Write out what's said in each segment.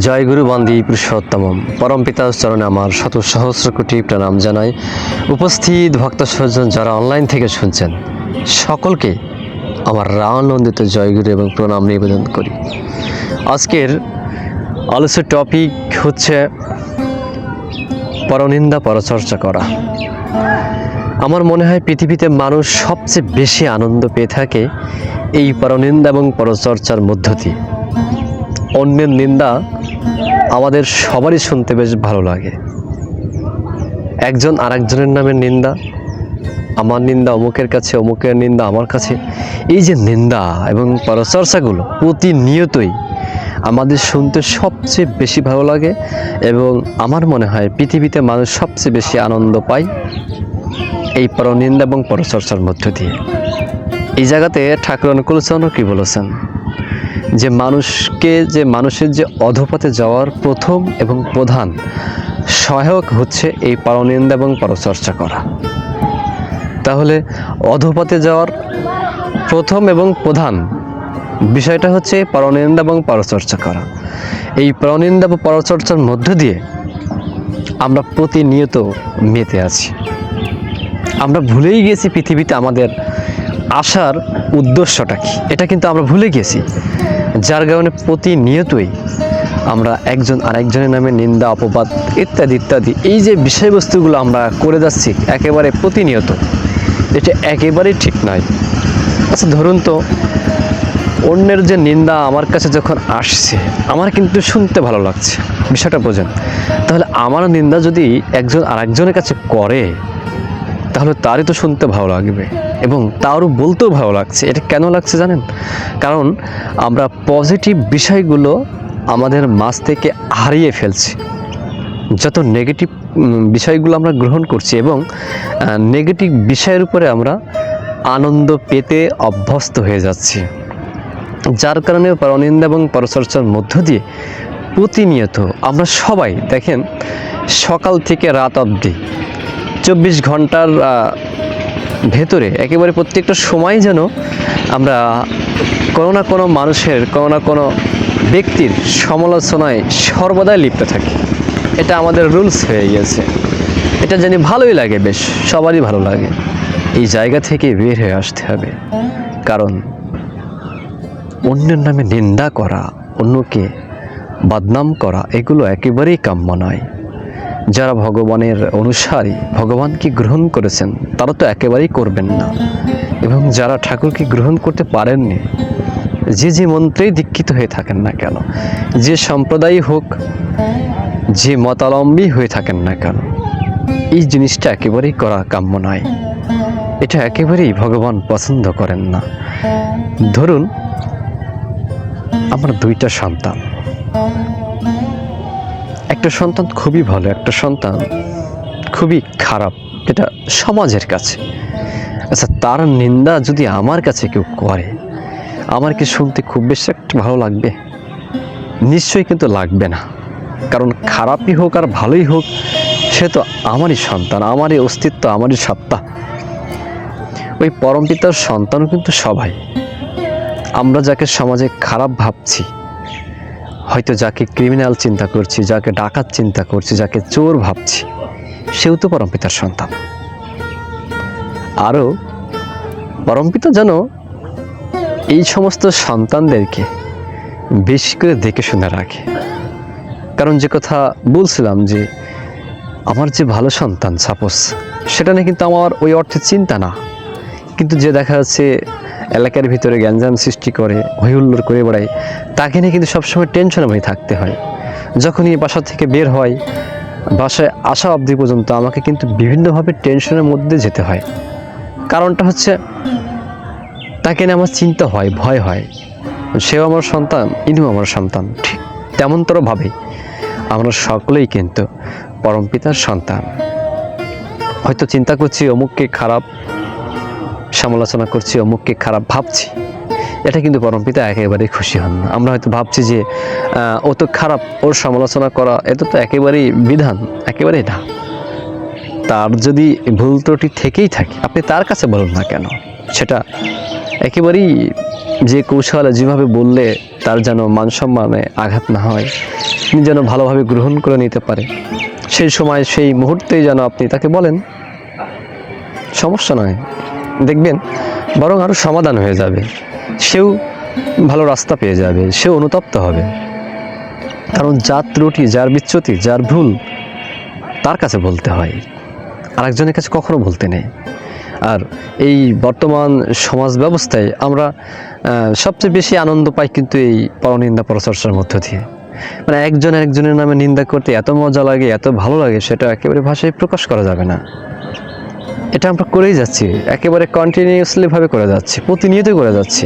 জয় গুরু বন্দী পুরুষোত্তম পরম পিতার চরণে আমার শত সহস্র কোটি প্রণাম জানাই। উপস্থিত ভক্ত সজ্জন যারা অনলাইন থেকে শুনছেন, সকলকে আমার রানন্দিত জয়গুরু এবং প্রণাম নিবেদন করি। আজকের আলোচ্য টপিক হচ্ছে পরনিন্দা পরচর্চা করা। আমার মনে হয় পৃথিবীতে মানুষ সবচেয়ে বেশি আনন্দ পেয়ে থাকে এই পরনিন্দা এবং পরচর্চার মধ্য দিয়ে। অন্যের নিন্দা আমাদের সবারই শুনতে বেশ ভালো লাগে। একজন আরেকজনের নামে নিন্দা, আমার নিন্দা অমুকের কাছে, অমুকের নিন্দা আমার কাছে। এই যে নিন্দা এবং পরচর্চাগুলো প্রতিনিয়তই আমাদের শুনতে সবচেয়ে বেশি ভালো লাগে এবং আমার মনে হয় পৃথিবীতে মানুষ সবচেয়ে বেশি আনন্দ পায় এই পরনিন্দা এবং পরচর্চার মধ্য দিয়ে। এই জায়গাতে ঠাকুর অনুকূলচন্দ্র কী বলেছেন? যে মানুষকে, যে মানুষের যে অধপথে যাওয়ার প্রথম এবং প্রধান সহায়ক হচ্ছে এই পরনিন্দা এবং পরচর্চা করা। তাহলে অধপথে যাওয়ার প্রথম এবং প্রধান বিষয়টা হচ্ছে পরনিন্দা এবং পরচর্চা করা। এই পরনিন্দা বা পরচর্চার মধ্য দিয়ে আমরা প্রতিনিয়ত মেতে আছি। আমরা ভুলেই গেছি পৃথিবীতে আমাদের আসার উদ্দেশ্যটা কি, এটা কিন্তু আমরা ভুলে গেছি যার কারণে প্রতিনিয়তই আমরা একজন আরেকজনের নামে নিন্দা, অপবাদ ইত্যাদি ইত্যাদি। এই যে বিষয়বস্তুগুলো আমরা করে যাচ্ছি একেবারে প্রতিনিয়ত, এটা একেবারেই ঠিক নয়। আচ্ছা ধরুন তো, অন্যের যে নিন্দা আমার কাছে যখন আসছে, আমার কিন্তু শুনতে ভালো লাগছে। বিষয়টা বোঝেন। তাহলে আমার নিন্দা যদি একজন আরেকজনের কাছে করে, তাহলে তারই তো শুনতে ভালো লাগবে। এবং তারও বলতেও ভালো লাগছে। এটা কেন লাগছে জানেন? কারণ আমরা পজিটিভ বিষয়গুলো আমাদের মাঝ থেকে হারিয়ে ফেলছি। যত নেগেটিভ বিষয়গুলো আমরা গ্রহণ করছি এবং নেগেটিভ বিষয়ের উপরে আমরা আনন্দ পেতে অভ্যস্ত হয়ে যাচ্ছি। যার কারণে পরনিন্দা এবং পরচর্চার মধ্য দিয়ে প্রতিনিয়ত আমরা সবাই, দেখেন, সকাল থেকে রাত অবধি চব্বিশ ঘণ্টার ভেতরে, একেবারে প্রত্যেকটা সময় যেন আমরা কোনো না কোনো মানুষের, কোনো না কোনো ব্যক্তির সমালোচনায় সর্বদাই লিপ্ত থাকি। এটা আমাদের রুলস হয়ে গেছে। এটা জানি ভালোই লাগে বেশ, সবারই ভালো লাগে। এই জায়গা থেকে বের হয়ে আসতে হবে। কারণ অন্যের নামে নিন্দা করা, অন্যকে বদনাম করা, এগুলো একেবারেই কাম্য নয়। যারা ভগবানের অনুসারী ভগবানকে গ্রহণ করেছেন, তারা তো একেবারেই করবেন না। এবং যারা ঠাকুরকে গ্রহণ করতে পারেননি, যে যে মন্ত্রেই দীক্ষিত হয়ে থাকেন না কেন, যে সম্প্রদায় হোক, যে মতালম্বী হয়ে থাকেন না কেন, এই জিনিসটা একেবারেই করা কাম্য নয়। এটা একেবারেই ভগবান পছন্দ করেন না। ধরুন, আমার দুইটা সন্তান। একটা সন্তান খুবই ভালো, একটা সন্তান খুবই খারাপ যেটা সমাজের কাছে। আচ্ছা তার নিন্দা যদি আমার কাছে কেউ করে, আমার কি শুনতে খুব বেশি একটা ভালো লাগবে? নিশ্চয়ই কিন্তু লাগবে না। কারণ খারাপই হোক আর ভালোই হোক, সে তো আমারই সন্তান, আমারই অস্তিত্ব, আমারই সত্তা। ওই পরমপিতার সন্তানও কিন্তু সবাই। আমরা যাকে সমাজে খারাপ ভাবছি হয়তো যাকে ক্রিমিনাল চিন্তা করছি, যাকে ডাকাত চিন্তা করছি, যাকে চোর ভাবছি, সেও তো পরমপিতার সন্তান। আরও পরমপিতা যেন এই সমস্ত সন্তানদেরকে বেশি করে দেখে শুনে রাখে। কারণ যে কথা বলছিলাম যে, আমার যে ভালো সন্তান সাপোজ সেটা নিয়ে কিন্তু আমার ওই অর্থে চিন্তা না। কিন্তু যে দেখা যাচ্ছে এলাকার ভিতরে গ্যাঞ্জাম সৃষ্টি করে হইহুল্লোড় করে বেড়ায়, তাকে নিয়ে কিন্তু সবসময় টেনশনে ভয়ে থাকতে হয়। যখনই বাসা থেকে বের হয়, বাসায় আসা অবধি পর্যন্ত আমাকে কিন্তু বিভিন্নভাবে টেনশনের মধ্যে যেতে হয়। কারণটা হচ্ছে, তাকে নিয়ে আমার চিন্তা হয়, ভয় হয়। সেও আমার সন্তান, ইনিও আমার সন্তান, ঠিক তেমনতরভাবে আমরা সকলেই কিন্তু পরমপিতার সন্তান। হয়তো চিন্তা করছি, অমুককে খারাপ সমালোচনা করছি, অমুককে খারাপ ভাবছি। এটা কিন্তু পরমপিতা একেবারেই খুশি হন। আমরা হয়তো ভাবছি যে ও তো খারাপ, ওর সমালোচনা করা এটা তো একেবারেই বিধান, একেবারেই না। তার যদি ভুল ত্রুটি থেকেই থাকে, আপনি তার কাছে বলুন না কেন? সেটা একেবারেই যে কৌশলে, যেভাবে বললে তার যেন মান সম্মানে আঘাত না হয়, তিনি যেন ভালোভাবে গ্রহণ করে নিতে পারে, সেই সময়, সেই মুহূর্তেই যেন আপনি তাকে বলেন, সমস্যা নয়। দেখবেন বরং আরও সমাধান হয়ে যাবে। সেও ভালো রাস্তা পেয়ে যাবে, সেও অনুতপ্ত হবে। কারণ যার ত্রুটি, যার বিচ্যুতি, যার ভুল, তার কাছে বলতে হয়। আরেকজনের কাছে কখনো বলতে নেই। আর এই বর্তমান সমাজ ব্যবস্থায় আমরা সবচেয়ে বেশি আনন্দ পাই কিন্তু এই পরনিন্দা পরচর্চার মধ্য দিয়ে। মানে একজন একজনের নামে নিন্দা করতে এত মজা লাগে, এত ভালো লাগে, সেটা একেবারে ভাষায় প্রকাশ করা যাবে না। এটা আমরা করেই যাচ্ছি। একেবারে কন্টিনিউয়াসলি ভাবে করে যাচ্ছি। প্রতিনিয়ত করে যাচ্ছি।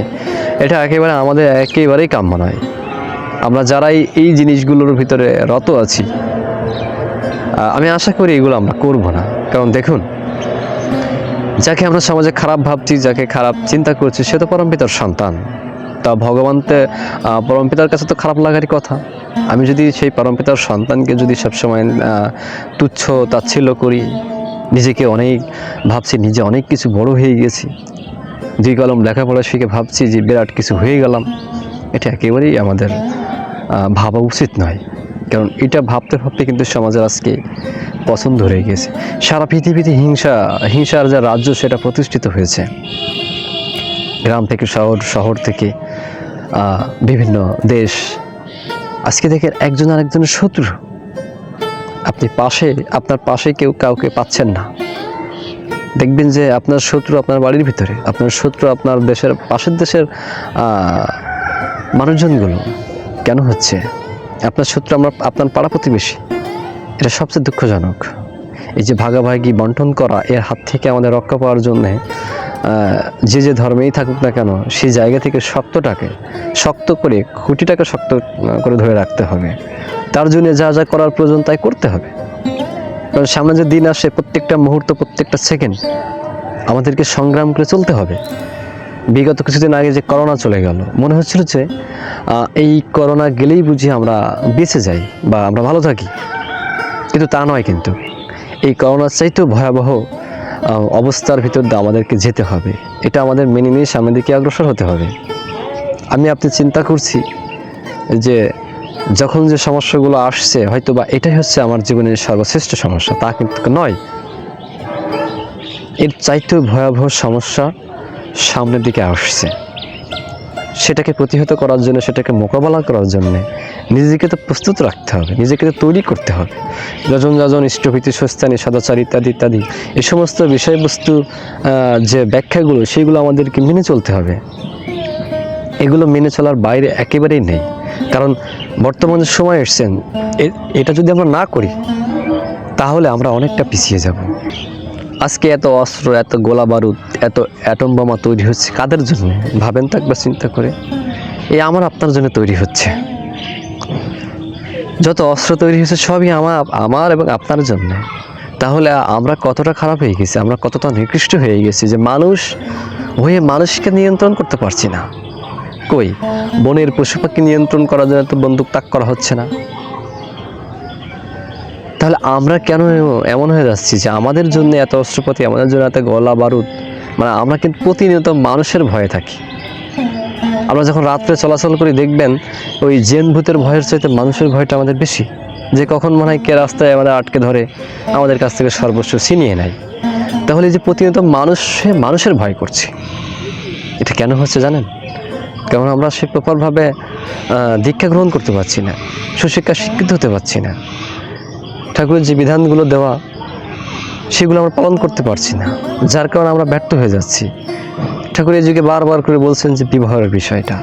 এটা একেবারে আমাদের একেবারেই কাম্য নয়। আমরা যারাই এই জিনিসগুলোর ভিতরে রত আছি আমি আশা করি এগুলো আমরা করব না। কারণ দেখুন, যাকে আমরা সমাজে খারাপ ভাবছি, যাকে খারাপ চিন্তা করছি, সে তো পরমপিতার সন্তান। তা ভগবানতে পরমপিতার কাছে তো খারাপ লাগারই কথা। আমি যদি সেই পরমপিতার সন্তানকে যদি সবসময় তুচ্ছ তাচ্ছিল্য করি নিজেকে অনেক ভাবছি, নিজে অনেক কিছু বড় হয়ে গেছি। দুই কলম লেখাপড়া শিখে ভাবছি যে বিরাট কিছু হয়ে গেলাম। এটা একেবারেই আমাদের ভাবা উচিত নয়। কারণ এটা ভাবতে ভাবতে কিন্তু সমাজের আজকে পছন্দ হয়ে গেছে। সারা পৃথিবীতে হিংসা, হিংসার যা রাজ্য, সেটা প্রতিষ্ঠিত হয়েছে। গ্রাম থেকে শহর শহর থেকে বিভিন্ন দেশ। আজকে দেখেন একজন আরেকজনের শত্রু। আপনি পাশে, আপনার পাশে কেউ কাউকে পাচ্ছেন না। দেখবেন যে আপনার শত্রু আপনার বাড়ির ভিতরে, আপনার শত্রু আপনার দেশের, পাশের দেশের মানুষজনগুলো কেন হচ্ছে? আপনার শত্রু আমরা, আপনার পাড়া প্রতিবেশী, এটা সবচেয়ে দুঃখজনক। এই যে ভাগাভাগি বন্টন করা, এর হাত থেকে আমাদের রক্ষা পাওয়ার জন্যে যে যে ধর্মেই থাকুক না কেন, সেই জায়গা থেকে শক্তটাকে, শক্ত করে, খুঁটিটাকে শক্ত করে ধরে রাখতে হবে। তার জন্য যা যা করার প্রয়োজন তাই করতে হবে। কারণ সামনে যে দিন আসে, প্রত্যেকটা মুহূর্ত, প্রত্যেকটা সেকেন্ড আমাদেরকে সংগ্রাম করে চলতে হবে। বিগত কিছুদিন আগে যে করোনা চলে গেল, মনে হচ্ছিল যে এই করোনা গেলেই বুঝি আমরা বেঁচে যাই বা আমরা ভালো থাকি। কিন্তু তা নয় কিন্তু। এই করোনার চাইতেও ভয়াবহ অবস্থার ভিতর দিয়ে আমাদেরকে যেতে হবে। এটা আমাদের মেনে নিয়ে সামনের দিকে অগ্রসর হতে হবে। আমি আপনি চিন্তা করছি যে যখন যে সমস্যাগুলো আসছে হয়তো বা এটাই হচ্ছে আমার জীবনের সর্বশ্রেষ্ঠ সমস্যা, তা কিন্তু নয়। এর চাইতেও ভয়াবহ সমস্যা সামনের দিকে আসছে। সেটাকে প্রতিহত করার জন্য, সেটাকে মোকাবেলা করার জন্য নিজেকে তো প্রস্তুত রাখতে হবে, নিজেকে তো তৈরি করতে হবে। যজন যজন, ইষ্টভীতি সস্তানি সদাচার ইত্যাদি ইত্যাদি এ সমস্ত বিষয়বস্তু যে ব্যাখ্যাগুলো, সেগুলো আমাদেরকে মেনে চলতে হবে। এগুলো মেনে চলার বাইরে একেবারেই নেই। কারণ বর্তমান সময় এসছেন এটা যদি আমরা না করি, তাহলে আমরা অনেকটা পিছিয়ে যাব। আজকে এত অস্ত্র, এত গোলা বারুদ, এত অ্যাটম বোমা তৈরি হচ্ছে কাদের জন্য? ভাবেন তো একবার চিন্তা করে। এই আমার, আপনার জন্য তৈরি হচ্ছে। যত অস্ত্র তৈরি হয়েছে সবই আমার আমার এবং আপনার জন্য। তাহলে আমরা কতটা খারাপ হয়ে গেছি, আমরা কতটা নিকৃষ্ট হয়ে গেছি যে মানুষ হয়ে মানুষকে নিয়ন্ত্রণ করতে পারছি না। কই? বনের পশু পাখি নিয়ন্ত্রণ করার জন্য তো বন্দুক তাক করা হচ্ছে না। তাহলে আমরা কেন এমন হয়ে যাচ্ছি যে আমাদের জন্য এত অস্ত্রপাতি, আমাদের জন্য এত গলা বারুদ? মানে আমরা কিন্তু প্রতিনিয়ত মানুষের ভয়ে থাকি। আমরা যখন রাত্রে চলাচল করি, দেখবেন ওই জেন ভূতের ভয়ের চাইতে মানুষের ভয়টা আমাদের বেশি। যে কখন মনে হয় কে রাস্তায় আমাদের আটকে ধরে, আমাদের কাছ থেকে সর্বস্ব ছিনিয়ে নেয়। তাহলে যে প্রতিনিয়ত মানুষে মানুষের ভয় করছি, এটা কেন হচ্ছে জানেন? কারণ আমরা সে প্রপারভাবে দীক্ষা গ্রহণ করতে পারছি না, সুশিক্ষা শিক্ষিত হতে পারছি না। ঠাকুরের যে বিধানগুলো দেওয়া, সেগুলো আমরা পালন করতে পারছি না, যার কারণে আমরা ব্যর্থ হয়ে যাচ্ছি। ঠাকুর এই যুগে বারবার করে বলছেন যে বিবাহের বিষয়টা।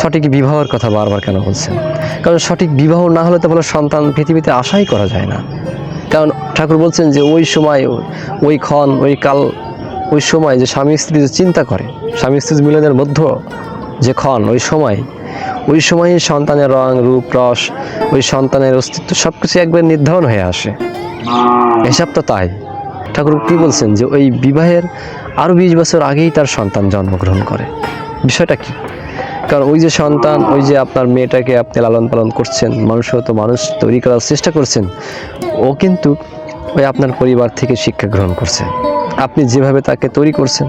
সঠিক বিবাহের কথা বারবার কেন বলছেন? কারণ সঠিক বিবাহ না হলে তো বলে সন্তান পৃথিবীতে আশাই করা যায় না। কারণ ঠাকুর বলছেন যে ওই সময় ওই ক্ষণ, ওই কাল, ওই সময় যে স্বামী স্ত্রী যে চিন্তা করে, স্বামী স্ত্রী মিলনের মধ্য যে ক্ষণ, ওই সময় ওই সময় সন্তানের রং, রূপ, রস, ওই সন্তানের অস্তিত্ব সব কিছু একবার নির্ধারণ হয়ে আসে। এসব তো তাই। ঠাকুর কি বলছেন যে ওই বিবাহের আরও বিশ বছর আগেই তার সন্তান জন্মগ্রহণ করে? বিষয়টা কি? কারণ ওই যে সন্তান, ওই যে আপনার মেয়েটাকে আপনি লালন পালন করছেন, মানুষ তো মানুষ তৈরি করার চেষ্টা করছেন, ও কিন্তু ওই আপনার পরিবার থেকে শিক্ষা গ্রহণ করছে। আপনি যেভাবে তাকে তৈরি করছেন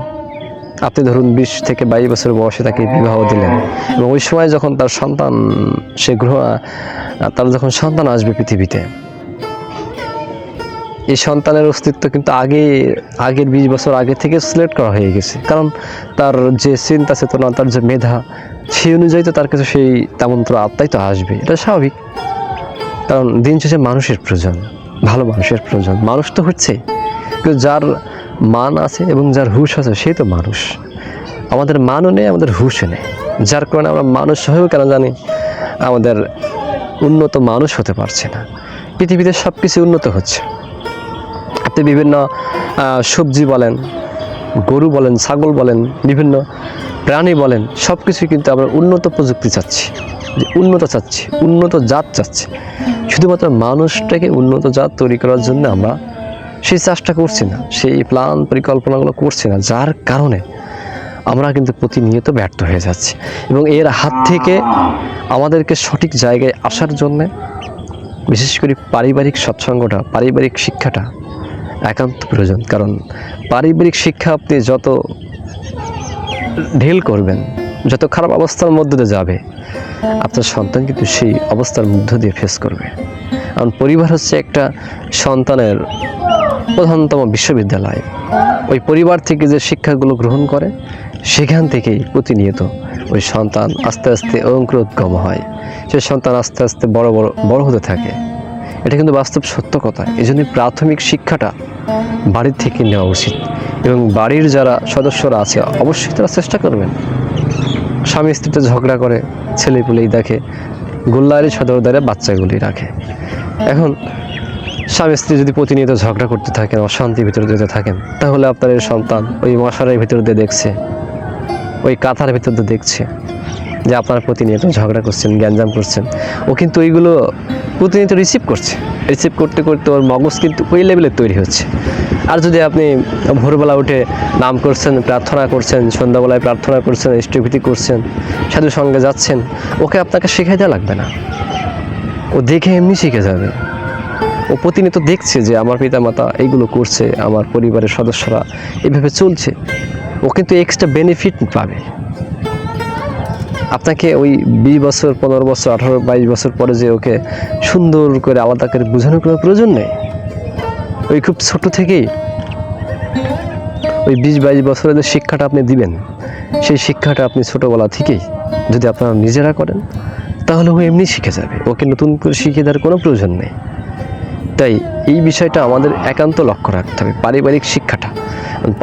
আপনি ধরুন বিশ থেকে বাইশ বছর বয়সে তাকে বিবাহ দিলেন এবং ওই সময় যখন তার সন্তান, সে গ্রহ, তার যখন সন্তান আসবে পৃথিবীতে, এই সন্তানের অস্তিত্ব কিন্তু আগে, আগের বিশ বছর আগে থেকে সিলেক্ট করা হয়ে গেছে। কারণ তার যে চিন্তা চেতনা, তার যে মেধা, সেই অনুযায়ী তো তার কাছে সেই তেমন তো আত্মাই তো আসবে। এটা স্বাভাবিক। কারণ দিন শেষে মানুষের প্রয়োজন, ভালো মানুষের প্রয়োজন। মানুষ তো হচ্ছে। কিন্তু যার মান আছে এবং যার হুশ আছে সে তো মানুষ। আমাদের মানও নেই, আমাদের হুশও নেই। যার কারণে আমরা মানুষ হয়েও কেন জানি আমাদের উন্নত মানুষ হতে পারছে না। পৃথিবীতে সব কিছু উন্নত হচ্ছে। আপনি বিভিন্ন সবজি বলেন, গরু বলেন, ছাগল বলেন, বিভিন্ন প্রাণী বলেন সব কিছুই কিন্তু আমরা উন্নত প্রযুক্তি চাচ্ছি। যে উন্নত চাচ্ছি, উন্নত জাত চাচ্ছি। শুধুমাত্র মানুষটাকে উন্নত জাত তৈরি করার জন্য আমরা সেই চাষটা করছি না, সেই প্ল্যান পরিকল্পনাগুলো করছি না, যার কারণে আমরা কিন্তু প্রতিনিয়ত ব্যর্থ হয়ে যাচ্ছি। এবং এর হাত থেকে আমাদেরকে সঠিক জায়গায় আসার জন্যে বিশেষ করে পারিবারিক সৎসঙ্গটা, পারিবারিক শিক্ষাটা একান্ত প্রয়োজন। কারণ পারিবারিক শিক্ষা আপনি যত ঢিল করবেন, যত খারাপ অবস্থার মধ্যে দিয়ে যাবে, আপনার সন্তান কিন্তু সেই অবস্থার মধ্য দিয়ে ফেস করবে। কারণ পরিবার হচ্ছে একটা সন্তানের প্রধানতম বিশ্ববিদ্যালয়। ওই পরিবার থেকে যে শিক্ষাগুলো গ্রহণ করে, সেখান থেকেই প্রতিনিয়ত ওই সন্তান আস্তে আস্তে অঙ্কুরোদ্গম হয়। সে সন্তান আস্তে আস্তে বড় বড় বড় হতে থাকে। এটা কিন্তু বাস্তব সত্য কথা। এই জন্য প্রাথমিক শিক্ষাটা বাড়ির থেকে নেওয়া উচিত। এবং বাড়ির যারা সদস্যরা আছে, অবশ্যই তারা চেষ্টা করবেন। স্বামী স্ত্রীতে ঝগড়া করে, ছেলেপুলেই দেখে, গোল্লারি সদর দ্বারে বাচ্চাগুলি রাখে। এখন স্বামী স্ত্রী যদি প্রতিনিয়ত ঝগড়া করতে থাকেন, অশান্তির ভিতরে যেতে থাকেন, তাহলে আপনার এই সন্তান ওই মশারের ভিতর দিয়ে দেখছে, ওই কাঁথার ভিতর দিয়ে দেখছে যে আপনার প্রতিনিয়ত ঝগড়া করছেন, গ্যাঞ্জাম করছেন। ও কিন্তু ওইগুলো প্রতিনিয়ত রিসিভ করছে। রিসিভ করতে করতে ওর মগজ কিন্তু ওই লেভেলে তৈরি হচ্ছে। আর যদি আপনি ভোরবেলা উঠে নাম করছেন, প্রার্থনা করছেন, সন্ধ্যাবেলায় প্রার্থনা করছেন ইষ্টভীতি করছেন সাধু সঙ্গে যাচ্ছেন, ওকে আপনাকে শেখাই দেওয়া লাগবে না। ও দেখে এমনি শিখে যাবে। ও প্রতিনিয়ত দেখছে যে আমার পিতামাতা এইগুলো করছে, আমার পরিবারের সদস্যরা এইভাবে চলছে। ও কিন্তু এক্সট্রা বেনিফিট পাবে। আপনাকে ওই বিশ বছর, পনেরো বছর, আঠারো, বাইশ বছর পরে যে ওকে সুন্দর করে আলাদা করে বোঝানোর কোনো প্রয়োজন নেই। ওই খুব ছোট থেকেই ওই বিশ, বাইশ বছরের যে শিক্ষাটা আপনি দিবেন, সেই শিক্ষাটা আপনি ছোটোবেলা থেকেই যদি আপনারা নিজেরা করেন, তাহলে ও এমনি শিখে যাবে। ওকে নতুন করে শিখিয়ে দেওয়ার কোনো প্রয়োজন নেই। তাই এই বিষয়টা আমাদের একান্ত লক্ষ্য রাখতে হবে, পারিবারিক শিক্ষাটা।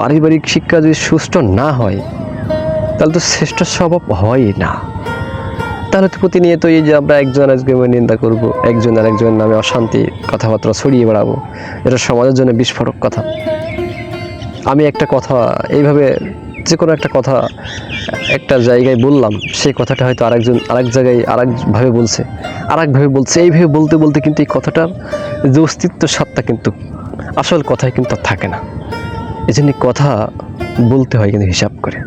পারিবারিক শিক্ষা যদি সুষ্ঠু না হয়, তাহলে তো শ্রেষ্ঠ স্বভাব হয় না। তাহলে তো প্রতিনিয়ত এই যে আমরা একজন আরেকজনের নিন্দা করব, একজন আর একজনের নামে অশান্তি কথাবার্তা ছড়িয়ে বেড়াবো, এটা সমাজের জন্য বিস্ফোরক কথা। আমি একটা কথা এইভাবে যে কোনো একটা কথা একটা জায়গায় বললাম, সেই কথাটা হয়তো আরেকজন, আরেক জায়গায় আরেকভাবে বলছে। আরেকভাবে বলছে, এইভাবে বলতে বলতে কিন্তু এই কথাটার যে অস্তিত্ব সত্তা কিন্তু, আসল কথায় কিন্তু থাকে না। এই কথা বলতে হয় কিন্তু হিসাব করে।